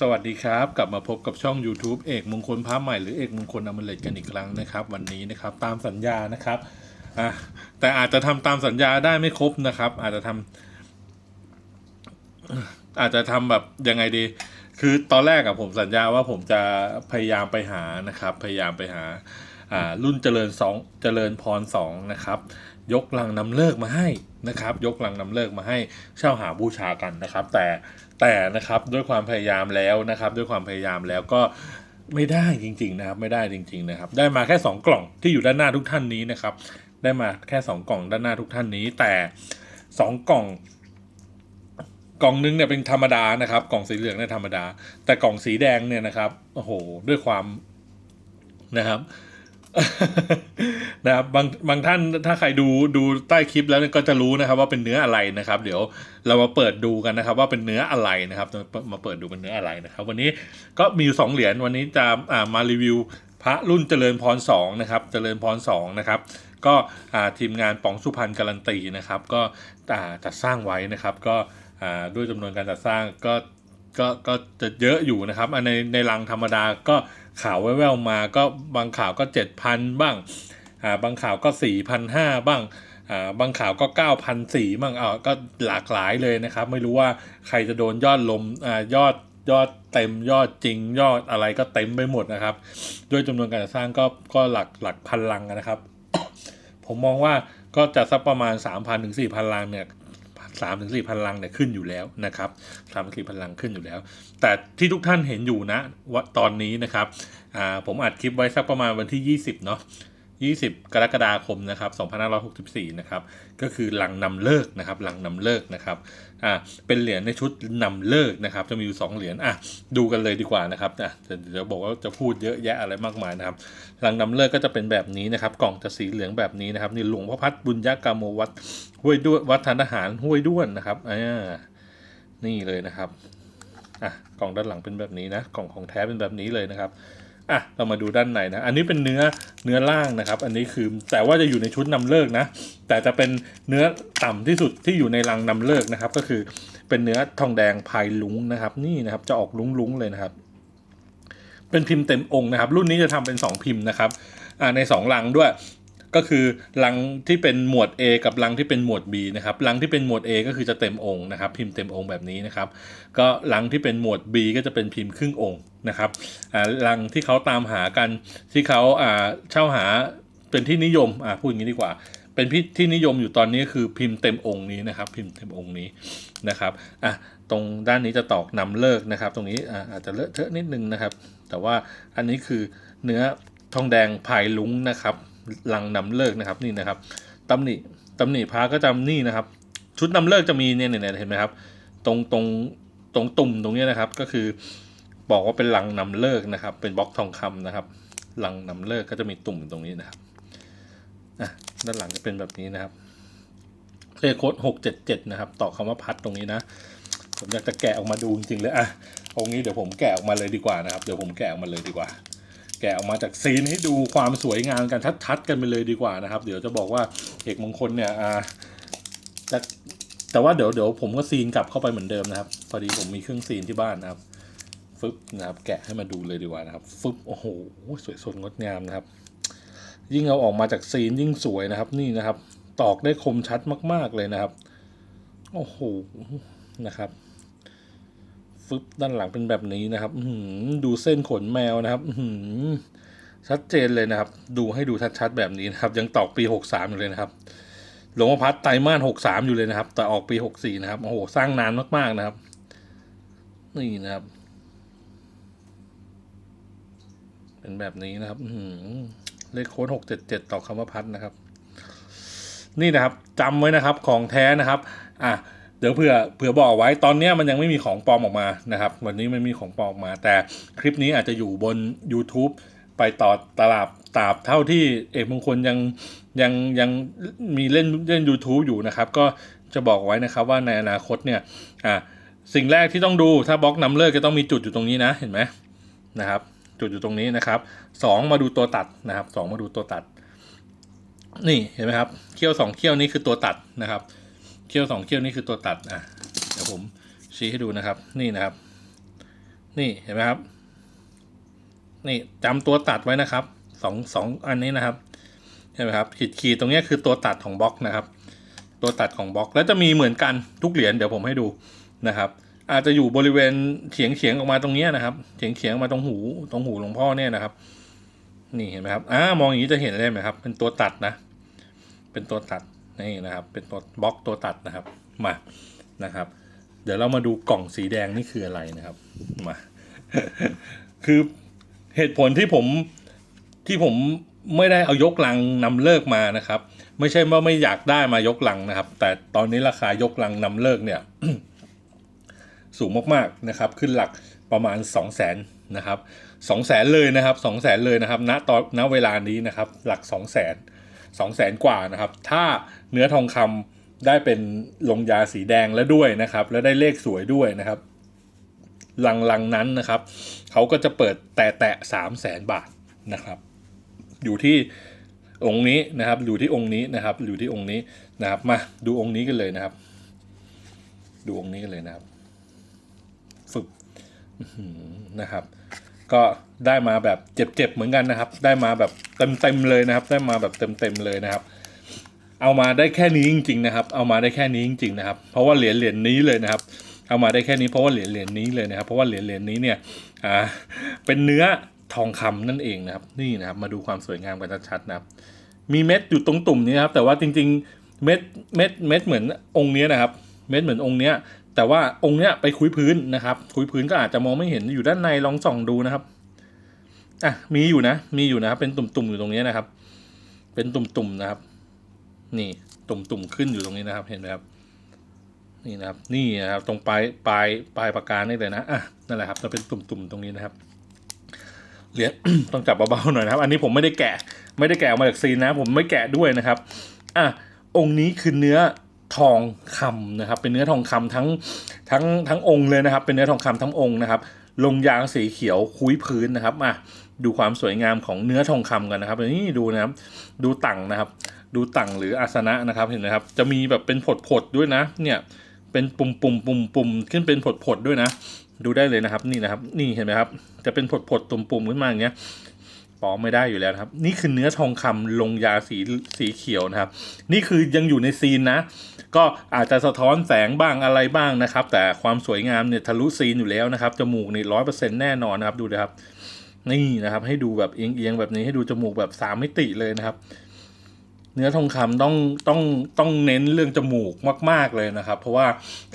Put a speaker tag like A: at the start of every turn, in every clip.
A: สวัสดีครับ กลับมาพบกับช่อง YouTube เอกมงคลพระใหม่หรือเอกมงคลอมเลตกันอีกครั้งนะครับ วันนี้นะครับตามสัญญานะครับอะแต่อาจจะทำตามสัญญาได้ไม่ครบนะครับ อาจจะทำอาจจะทำแบบยังไงดี คือตอนแรกอะผมสัญญาว่าผมจะพยายามไปหานะครับ พยายามไปหา อ่า รุ่นเจริญสองเจริญพรสองนะครับ ยกลังนำเลิกมาให้นะครับ ยกลังนำเลิกมาให้เช่าหาบูชากันนะครับ แต่แต่นะครับด้วยความพยายามแล้วนะครับ ด้วยความพยายามแล้วก็ไม่ได้จริงๆนะครับ ไม่ได้จริง ๆนะครับ ได้มาแค่สองกล่องที่อยู่ด้านหน้าทุกท่านนี้นะครับ ได้มาแค่สองกล่องด้านหน้าทุกท่านนี้ แต่สองกล่องกล่องนึงเนี่ยเป็นธรรมดานะครับ กล่องสีเหลืองเนี่ยธรรมดา แต่กล่องสีแดงเนี่ยนะครับโอ้โหด้วยความนะครับ นะครับบางบางท่านถ้าใครดูดูใต้คลิปแล้วก็จะรู้นะครับ ว่าเป็นเนื้ออะไรนะครับ เดี๋ยวเรามาเปิดดูกันนะครับ ว่าเป็นเนื้ออะไรนะครับ มาเปิดดูเป็นเนื้ออะไรนะครับ วันนี้ก็มีอยู่สองเหรียญวันนี้จะมารีวิวพระรุ่นเจริญพรสองนะครับ เจริญพรสองนะครับ ก็ทีมงานป๋องสุพรรณการันตีนะครับ ก็จัดสร้างไว้นะครับ ก็ด้วยจำนวนการจัดสร้างก็ก็ก็จะเยอะอยู่นะครับในในรังธรรมดาก็ ข่าวแว่วๆมาก็บางข่าวก็เจ็ดพันบ้างอ่าบางข่าวก็สี่พันห้าบ้างอ่าบางข่าวก็เก้าพันสี่บ้างอ่าก็หลากหลายเลยนะครับ ไม่รู้ว่าใครจะโดนยอดลมอ่ายอดยอดเต็มยอดจริงยอดอะไรก็เต็มไปหมดนะครับ ด้วยจำนวนการสร้างก็ก็หลักหลักพันลังนะครับ ผมมองว่าก็จะสักประมาณ 3,000ถึง4,000ลังเนี่ย สามถึงสี่พันลังเนี่ยขึ้นอยู่แล้วนะครับสามถึงสี่พันลังขึ้นอยู่แล้ว แต่ที่ทุกท่านเห็นอยู่นะว่าตอนนี้นะครับอ่าผมอัดคลิปไว้สักประมาณวันที่ 20 เนาะ 20 กรกฎาคมนะครับ2564นะครับก็คือหลังนำเลิกนะครับหลังนำเลิกนะครับอ่าเป็นเหรียญในชุดนำเลิกนะครับจะมีอยู่2เหรียญอะดูกันเลยดีกว่านะครับอะเดี๋ยวบอกว่าจะพูดเยอะแยะอะไรมากมายนะครับหลังนำเลิกก็จะเป็นแบบนี้นะครับกล่องจะสีเหลืองแบบนี้นะครับนี่หลวงพ่อพัดบุญยกามโมวัดห้วยด้วนวัดทานทหารห้วยด้วนนะครับอ่านี่เลยนะครับอะกล่องด้านหลังเป็นแบบนี้นะกล่องของแท้เป็นแบบนี้เลยนะครับ อะเรามาดูด้านในนะ อันนี้เป็นเนื้อเนื้อล่างนะครับ อันนี้คือแต่ว่าจะอยู่ในชุดนำเลิกนะ แต่จะเป็นเนื้อต่ำที่สุดที่อยู่ในรังนำเลิกนะครับ ก็คือเป็นเนื้อทองแดงพายลุงนะครับ นี่นะครับจะออกลุงๆเลยนะครับ เป็นพิมพ์เต็มองค์นะครับ รุ่นนี้จะทำเป็น 2 พิมพ์นะครับอ่าใน 2 ลังด้วย ก็คือลังที่เป็นหมวด A กับลังที่เป็นหมวด B นะครับลังที่เป็นหมวด A ก็คือจะเต็มองค์นะครับ พิมพ์เต็มองค์แบบนี้นะครับ ก็ลังที่เป็นหมวด B ก็จะเป็นพิมพ์ครึ่งองค์นะครับอ่าลังที่เขาตามหากันที่เขาอ่าเช่าหาเป็นที่นิยมอ่าพูดอย่างนี้ดีกว่า เป็นพิที่นิยมอยู่ตอนนี้คือพิมพ์เต็มองค์นี้นะครับ พิมพ์เต็มองค์นี้นะครับอะตรงด้านนี้จะตอกนำเลิกนะครับ ตรงนี้อาอาจจะเลอะเทอะนิดนึงนะครับ แต่ว่าอันนี้คือเนื้อทองแดงพายลุงนะครับ ลังนำเลิกนะครับนี่นะครับตำหนิตำหนิพระก็จำนี่นะครับ ชุดนำเลิกจะมีเนี่ยเนี่ยเห็นไหมครับ ตรงตรงตรงตุ่มตรงนี้นะครับ ก็คือบอกว่าเป็นลังนำเลิกนะครับ เป็นบล็อกทองคำนะครับลังนำเลิกก็จะมีตุ่มตรงนี้นะครับอะด้านหลังจะเป็นแบบนี้นะครับเลขโค้ดหกเจ็ดเจ็ดนะครับ ต่อคำว่าพัดตรงนี้นะ ผมอยากจะแกะออกมาดูจริงๆเลยอะองนี้เดี๋ยวผมแกะออกมาเลยดีกว่านะครับ เดี๋ยวผมแกะออกมาเลยดีกว่า กะออกมาจากซีนให้ดูความสวยงามกันชัดๆกันไปเลยดีกว่านะครับ เดี๋ยวจะบอกว่าเอกมงคลเนี่ยอ่าจะแต่ว่าเดี๋ยวเดี๋ยวผมก็ซีนกลับเข้าไปเหมือนเดิมนะครับ พอดีผมมีเครื่องซีนที่บ้านนะครับฟึบนะครับ แกะให้มาดูเลยดีกว่านะครับฟึบโอ้โหสวยสดงดงามนะครับ ยิ่งเอาออกมาจากซีนยิ่งสวยนะครับ นี่นะครับ ตอกได้คมชัดมาก ๆเลยนะครับ โอ้โหนะครับ ฟึบด้านหลังเป็นแบบนี้นะครับอืดูเส้นขนแมวนะครับอืชัดเจนเลยนะครับ ดูให้ดูชัดๆแบบนี้นะครับ ยังตอกปีหกสามอยู่เลยนะครับ หลวงพ่อพัดไตรมาสหกสามอยู่เลยนะครับ แต่ออกปีหกสี่นะครับโอ้โหสร้างนานมากๆนะครับ นี่นะครับ เป็นแบบนี้นะครับอืเลขโค้ดหกเจ็ดเจ็ดต่อคำว่าพัดนะครับ นี่นะครับจำไว้นะครับ ของแท้นะครับ อะ เดี๋ยวเผื่อเผื่อบอกไว้ตอนนี้มันยังไม่มีของปลอมออกมานะครับ วันนี้ไม่มีของปลอมออกมา แต่คลิปนี้อาจจะอยู่บน YouTube ไปต่อตลาดตราบเท่าที่เอกมงคลยังยังยังมีเล่นเล่น YouTube อยู่นะครับ ก็จะบอกไว้นะครับว่าในอนาคตเนี่ยอะสิ่งแรกที่ต้องดูถ้าบล็อกนำเลิกก็ต้องมีจุดอยู่ตรงนี้นะเห็นไหมนะครับ จุดอยู่ตรงนี้นะครับสองมาดูตัวตัดนะครับสองมาดูตัวตัด นี่เห็นไหมครับเขี้ยวสองเขี้ยวนี้คือตัวตัดนะครับ เขี้ยวสองเขี้ยวนี่คือตัวตัดอะเดี๋ยวผมชี้ให้ดูนะครับ นี่นะครับ นี่เห็นไหมครับ นี่จำตัวตัดไว้นะครับสองสองอันนี้นะครับเห็นไหมครับขีดขีดตรงนี้คือตัวตัดของบล็อกนะครับ ตัวตัดของบล็อกแล้วจะมีเหมือนกันทุกเหรียญเดี๋ยวผมให้ดูนะครับ อาจจะอยู่บริเวณเฉียงเฉียงออกมาตรงนี้นะครับเฉียงเฉียงออกมาตรงหูตรงหูหลวงพ่อเนี่ยนะครับ นี่เห็นไหมครับอ่ามองอย่างนี้จะเห็นเลยไหมครับ เป็นตัวตัดนะ เป็นตัวตัด นี่นะครับเป็นตัวบล็อกตัวตัดนะครับมานะครับ เดี๋ยวเรามาดูกล่องสีแดงนี่คืออะไรนะครับมาคือเหตุผลที่ผมที่ผมไม่ได้เอายกลังนำเลิกมานะครับ ไม่ใช่ว่าไม่อยากได้มายกลังนะครับ แต่ตอนนี้ราคายกลังนำเลิกเนี่ย สูงมากๆนะครับ ขึ้นหลักประมาณ 2 0 0แสนนะครับ2 0 0แสนเลยนะครับ2 0 0แสนเลยนะครับณตอนณเวลานี้นะครับ หลัก 2 0 0แสน 2 0 0แสนกว่านะครับ ถ้าเนื้อทองคำได้เป็นลงยาสีแดงแล้วด้วยนะครับ แล้วได้เลขสวยด้วยนะครับ หลังลังนั้นนะครับ เขาก็จะเปิดแต่แตะสามแสนบาทนะครับ อยู่ที่องค์นี้นะครับ อยู่ที่องค์นี้นะครับ อยู่ที่องค์นี้นะครับ มาดูองค์นี้กันเลยนะครับ ดูองค์นี้กันเลยนะครับ ฝึกนะครับ ก็ได้มาแบบเจ็บๆเหมือนกันนะครับ ได้มาแบบเต็มๆเลยนะครับ ได้มาแบบเต็มๆเลยนะครับ เอามาได้แค่นี้จริง ๆ นะครับ เอามาได้แค่นี้จริง ๆ นะครับ เพราะว่าเหรียญเหรียญนี้เลยนะครับ เอามาได้แค่นี้เพราะว่าเหรียญเหรียญนี้เลยนะครับ เพราะว่าเหรียญเหรียญนี้เนี่ยอ่าเป็นเนื้อทองคำนั่นเองนะครับ นี่นะครับ มาดูความสวยงามกันชัดๆนะครับ มีเม็ดอยู่ตรงตุ่มนี้ครับ แต่ว่าจริง ๆ เม็ดเม็ดเม็ดเหมือนองค์นี้นะครับ เม็ดเหมือนองค์เนี้ย แต่ว่าองค์เนี้ยไปคุยพื้นนะครับ คุยพื้นก็อาจจะมองไม่เห็นอยู่ด้านในลองส่องดูนะครับอะมีอยู่นะ มีอยู่นะครับเป็นตุ่มๆอยู่ตรงนี้นะครับ เป็นตุ่มๆนะครับ นี่ตุ่มๆขึ้นอยู่ตรงนี้นะครับเห็นไหมครับนี่นะครับ นี่นะครับ ตรงปลายปลายปลายปากกานี่เลยนะอะนั่นแหละครับจะเป็นตุ่มๆตรงนี้นะครับเหรียญต้องจับเบาๆหน่อยนะครับ อันนี้ผมไม่ได้แกะ ไม่ได้แกะออกมาจากซีนนะ ผมไม่แกะด้วยนะครับ อะองค์นี้คือเนื้อ ทองคำนะครับ เป็นเนื้อทองคำทั้งทั้งทั้งองค์เลยนะครับ เป็นเนื้อทองคำทั้งองค์นะครับ ลงยางสีเขียวคุ้ยพื้นนะครับมาดูความสวยงามของเนื้อทองคำกันนะครับนี่ดูนะครับ ดูตังนะครับ ดูตังหรืออาสนะนะครับเห็นไหมครับ จะมีแบบเป็นผดๆด้วยนะ เนี่ยเป็นปุ่มปุ่มปุ่มปุ่มขึ้นเป็นผดผดๆด้วยนะ ดูได้เลยนะครับ นี่นะครับ นี่เห็นไหมครับ จะเป็นผดผดๆตุ่มปุ่มขึ้นมาอย่างเงี้ย ปอกไม่ได้อยู่แล้วครับ นี่คือเนื้อทองคำลงยาสีสีเขียวนะครับ นี่คือยังอยู่ในซีนนะ ก็อาจจะสะท้อนแสงบ้างอะไรบ้างนะครับ แต่ความสวยงามเนี่ยทะลุซีนอยู่แล้วนะครับจมูกนี่ร้อยเปอร์เซ็นต์แน่นอนนะครับดูนะครับ นี่นะครับ ให้ดูแบบเอียงๆแบบนี้ให้ดูจมูกแบบสามมิติเลยนะครับ เนื้อทองคำต้องต้องต้องเน้นเรื่องจมูกมาก ๆเลยนะครับ เพราะว่า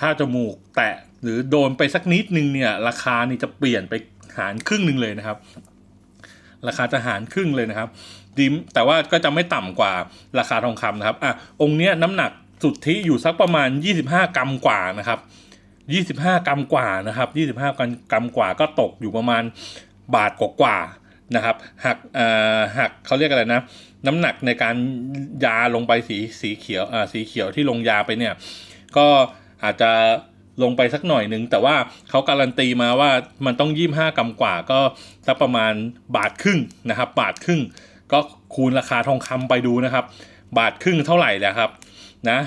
A: ถ้าจมูกแตะหรือโดนไปสักนิดนึงเนี่ย ราคานี่จะเปลี่ยนไปหารครึ่งหนึ่งเลยนะครับ ราคาจะหารครึ่งเลยนะครับดีมแต่ว่าก็จะไม่ต่ำกว่าราคาทองคำนะครับอะองค์เนี้ยน้ำหนักสุทธิอยู่สักประมาณ 25 กรัมกว่านะครับ25 กรัมกว่านะครับ25 กรัมกรัมกว่าก็ตกอยู่ประมาณบาทกว่าๆนะครับหักอ่อหักเขาเรียกอะไรนะ น้ำหนักในการยาลงไปสีสีเขียวอ่าสีเขียวที่ลงยาไปเนี่ย ก็อาจจะ ลงไปสักหน่อยหนึ่งแต่ว่าเขาการันตีมาว่ามันต้องยี่ห้ากรัมกว่าก็สักประมาณบาทครึ่งนะครับ บาทครึ่ง ก็คูณราคาทองคำไปดูนะครับ บาทครึ่งเท่าไหร่แล้วครับนะ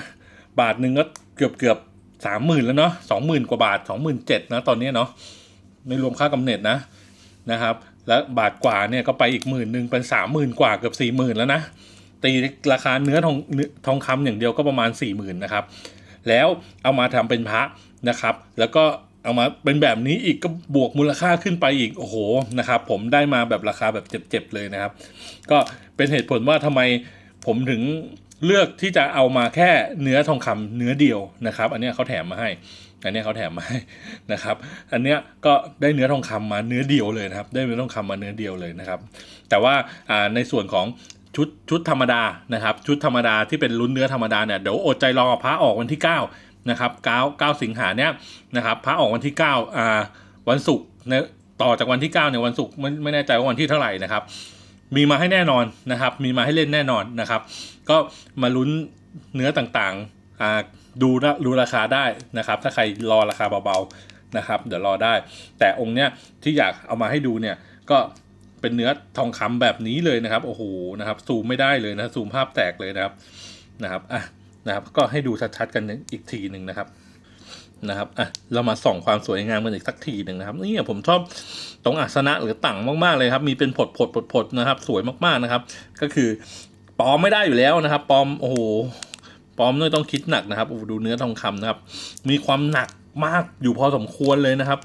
A: บาทหนึ่งก็เกือบเกือบสามหมื่นแล้วเนาะสองหมื่นกว่าบาทสองหมื่นเจ็ดนะตอนนี้เนาะไม่รวมค่ากำเนิดนะนะครับ แล้วบาทกว่าเนี่ยก็ไปอีกหมื่นหนึ่งเป็นสามหมื่นกว่าเกือบสี่หมื่นแล้วนะตีราคาเนื้อทองทองคำอย่างเดียวก็ประมาณ4ี่หมื่นนะครับ แล้วเอามาทำเป็นพระ นะครับ แล้วก็เอามาเป็นแบบนี้อีกก็บวกมูลค่าขึ้นไปอีกโอ้โหนะครับ ผมได้มาแบบราคาแบบเจ็บๆเลยนะครับ ก็เป็นเหตุผลว่าทำไมผมถึงเลือกที่จะเอามาแค่เนื้อทองคำเนื้อเดียวนะครับ อันนี้เขาแถมมาให้อันนี้เขาแถมมาให้นะครับ อันเนี้ยก็ได้เนื้อทองคำมาเนื้อเดียวเลยนะครับ ได้เนื้อทองคำมาเนื้อเดียวเลยนะครับ แต่ว่าอ่าในส่วนของชุดชุดธรรมดานะครับ ชุดธรรมดาที่เป็นลุ้นเนื้อธรรมดาเนี่ยเดี๋ยวอดใจรอพระออกวันที่ 9 นะครับ9 9สิงหาเนี่ยนะครับพระออกวันที่9อ่าวันศุกร์นี่ยต่อจากวันที่9เนี่ยวันศุกร์ไม่ไม่แน่ใจว่าวันที่เท่าไหร่นะครับมีมาให้แน่นอนนะครับ มีมาให้เล่นแน่นอนนะครับ ก็มาลุ้นเนื้อต่างๆอ่าดูนะดูราคาได้นะครับ ถ้าใครรอราคาเบาๆนะครับ เดี๋ยวรอได้ แต่องค์เนี้ยที่อยากเอามาให้ดูเนี่ยก็เป็นเนื้อทองคำแบบนี้เลยนะครับ โอ้โหนะครับ ซูมไม่ได้เลยนะซูมภาพแตกเลยนะครับนะครับอะ นะครับ ก็ให้ดูชัดๆกันอีกทีหนึ่งนะครับนะครับ อะ เรามาส่องความสวยงามกันอีกสักทีหนึ่งนะครับ นี่ผมชอบตรงอาสนะหรือตั่งมากๆเลยครับ มีเป็นผดผดผดผดนะครับ สวยมากๆนะครับ ก็คือปลอมไม่ได้อยู่แล้วนะครับ ปลอม โอ้โห ปลอมด้วยต้องคิดหนักนะครับ ดูเนื้อทองคำนะครับ มีความหนักมากอยู่พอสมควรเลยนะครับ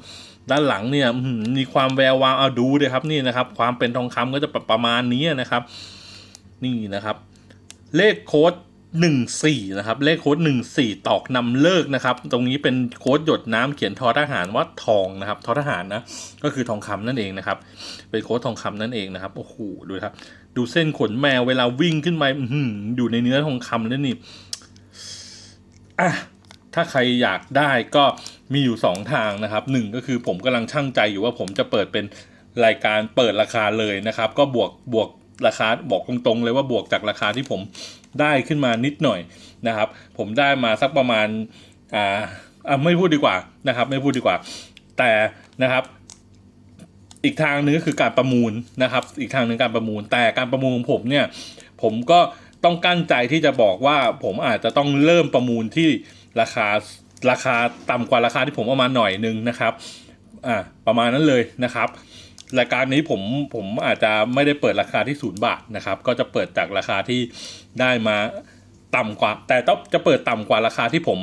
A: ด้านหลังเนี่ยมีความแวววาวเอาดูเลยครับ นี่นะครับ ความเป็นทองคำก็จะประมาณนี้นะครับ นี่นะครับ เลขโค้ด หนึ่งสี่นะครับเลขโค้ดหนึ่งสี่ตอกนำเลิกนะครับ ตรงนี้เป็นโค้ดหยดน้ำเขียนทอทหารว่าทองนะครับทอทหารนะก็คือทองคำนั่นเองนะครับเป็นโค้ดทองคำนั่นเองนะครับโอ้โหดูครับ ดูเส้นขนแมวเวลาวิ่งขึ้นไปออยู่ในเนื้อทองคำนั่นนี่อะถ้าใครอยากได้ก็มีอยู่สองทางนะครับหนึ่งก็คือผมกำลังช่างใจอยู่ว่าผมจะเปิดเป็นรายการเปิดราคาเลยนะครับ ก็บวกบวก ราคาบอกตรงๆเลยว่าบวกจากราคาที่ผมได้ขึ้นมานิดหน่อยนะครับ ผมได้มาสักประมาณอ่าอะไม่พูดดีกว่านะครับ ไม่พูดดีกว่า แต่นะครับ อีกทางหนึงก็คือการประมูลนะครับ อีกทางหนึ่งการประมูล แต่การประมูลของผมเนี่ย ผมก็ต้องกั้นใจที่จะบอกว่าผมอาจจะต้องเริ่มประมูลที่ราคาราคาต่ำกว่าราคาที่ผมเอามาหน่อยนึงนะครับ อ่าประมาณนั้นเลยนะครับ รายการนี้ผมผมอาจจะไม่ได้เปิดราคาที่ศูนย์บาทนะครับ ก็จะเปิดจากราคาที่ได้มาต่ำกว่า แต่ต้องจะเปิดต่ำกว่าราคาที่ผม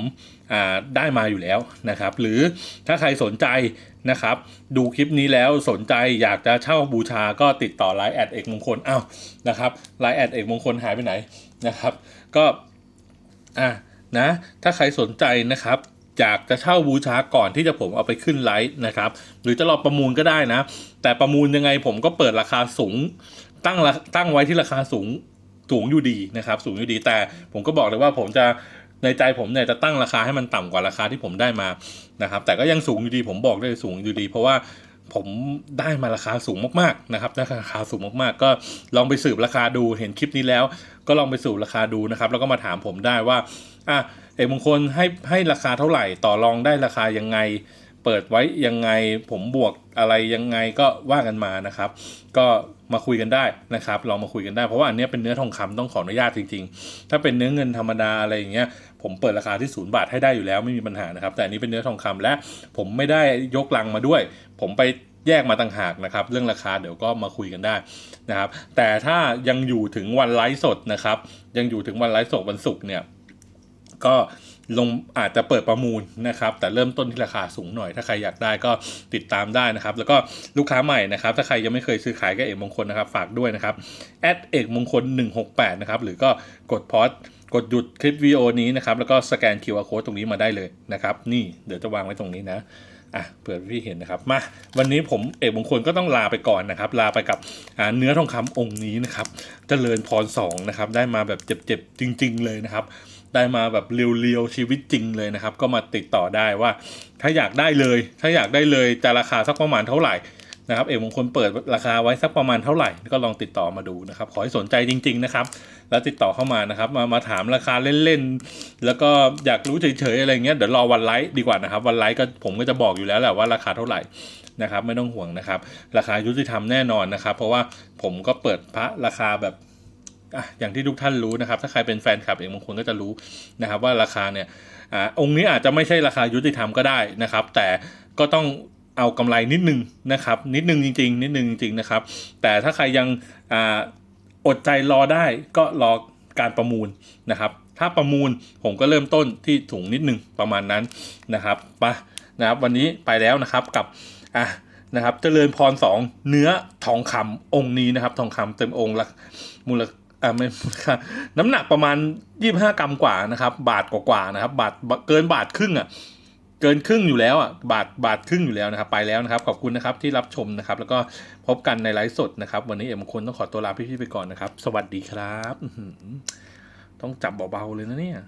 A: อ่าได้มาอยู่แล้วนะครับ หรือถ้าใครสนใจนะครับ ดูคลิปนี้แล้วสนใจอยากจะเช่าบูชาก็ติดต่อไลน์แอดเอกมงคลอ้าวนะครับไลน์แอดเอกมงคลหายไปไหนนะครับ ก็อะนะถ้าใครสนใจนะครับ อยากจะเช่าบูชาก่อนที่จะผมเอาไปขึ้นไลฟ์นะครับ หรือจะรอประมูลก็ได้นะ แต่ประมูลยังไงผมก็เปิดราคาสูง ตั้งตั้งไว้ที่ราคาสูงสูงอยู่ดีนะครับ สูงอยู่ดีแต่ผมก็บอกเลยว่าผมจะในใจผมเนี่ยจะตั้งราคาให้มันต่ำกว่าราคาที่ผมได้มานะครับ แต่ก็ยังสูงอยู่ดีผมบอกได้สูงอยู่ดี เพราะว่าผมได้มาราคาสูงมากๆนะครับได้ราคาสูงมากๆ ก็ลองไปสืบราคาดูเห็นคลิปนี้แล้ว ก็ลองไปสืบราคาดูนะครับ แล้วก็มาถามผมได้ว่า อะเอกมงคลให้ให้ราคาเท่าไหร่ต่อรองได้ราคายังไง เปิดไว้ยังไงผมบวกอะไรยังไงก็ว่ากันมานะครับ ก็มาคุยกันได้นะครับลองมาคุยกันได้เพราะว่าอันนี้เป็นเนื้อทองคำต้องขออนุญาตจริง ๆ ถ้าเป็นเนื้อเงินธรรมดาอะไรอย่างเงี้ยผมเปิดราคาที่ศูนย์บาทให้ได้อยู่แล้วไม่มีปัญหานะครับ แต่อันนี้เป็นเนื้อทองคำและผมไม่ได้ยกลังมาด้วย ผมไปแยกมาต่างหากนะครับ เรื่องราคาเดี๋ยวก็มาคุยกันได้นะครับ แต่ถ้ายังอยู่ถึงวันไลฟ์สดนะครับ ยังอยู่ถึงวันไลฟ์สดวันศุกร์เนี่ย ก็ลงอาจจะเปิดประมูลนะครับ แต่เริ่มต้นที่ราคาสูงหน่อย ถ้าใครอยากได้ก็ติดตามได้นะครับ แล้วก็ลูกค้าใหม่นะครับ ถ้าใครยังไม่เคยซื้อขายกับเอกมงคลนะครับ ฝากด้วยนะครับแอดเอกมงคล 168 นะครับ หรือก็กดพอดกดหยุดคลิปวิดีโอนี้นะครับ แล้วก็สแกน QR code ตรงนี้มาได้เลยนะครับ นี่เดี๋ยวจะวางไว้ตรงนี้นะ อะเผื่อพี่เห็นนะครับมาวันนี้ผมเอกมงคลก็ต้องลาไปก่อนนะครับ ลาไปกับเนื้อทองคำองค์นี้นะครับเจริญพรสองนะครับ ได้มาแบบเจ็บๆจริง ๆ เลยนะครับ ได้มาแบบเรียวๆชีวิตจริงเลยนะครับ ก็มาติดต่อได้ว่า ถ้าอยากได้เลย ถ้าอยากได้เลยจะราคาสักประมาณเท่าไหร่ นะครับเอกมงคลเปิดราคาไว้สักประมาณเท่าไหร่ก็ลองติดต่อมาดูนะครับ ขอให้สนใจจริง ๆนะครับ แล้วติดต่อเข้ามานะครับ มามาถามราคาเล่นๆแล้วก็อยากรู้เฉยๆอะไรเงี้ยเดี๋ยวรอวันไลฟ์ดีกว่านะครับ วันไลฟ์ก็ผมก็จะบอกอยู่แล้วแหละว่าราคาเท่าไหร่นะครับ ไม่ต้องห่วงนะครับ ราคายุติธรรมแน่นอนนะครับ เพราะว่าผมก็เปิดพระราคาแบบอะอย่างที่ทุกท่านรู้นะครับ ถ้าใครเป็นแฟนคลับเองบางคนก็จะรู้นะครับ ว่าราคาเนี่ยอองค์นี้อาจจะไม่ใช่ราคายุติธรรมก็ได้นะครับ แต่ก็ต้อง เอากำไรนิดนึงนะครับ นิดนึงจริง ๆ นิดนึงจริง ๆ นะครับ แต่ถ้าใครยังออดใจรอได้ก็รอการประมูลนะครับ ถ้าประมูลผมก็เริ่มต้นที่ถุงนิดนึงประมาณนั้นนะครับไปะนะครับ วันนี้ไปแล้วนะครับกับอะนะครับเจริญพรสองเนื้อทองคำองค์นี้นะครับ ทองคำเต็มองค์ละมูลอ่าไม่ค่ะน้ำหนักประมาณ 25 กรัมกว่านะครับ บาทกว่าๆนะครับ บาทเกินบาทครึ่งอะ เกินครึ่งอยู่แล้วอะบาทบาทครึ่งอยู่แล้วนะครับ ไปแล้วนะครับ ขอบคุณนะครับที่รับชมนะครับ แล้วก็พบกันในไลฟ์สดนะครับ วันนี้เอ็มงคนต้องขอตัวลาพี่ๆไปก่อนนะครับ สวัสดีครับ ต้องจับเบาๆเลยนะเนี่ย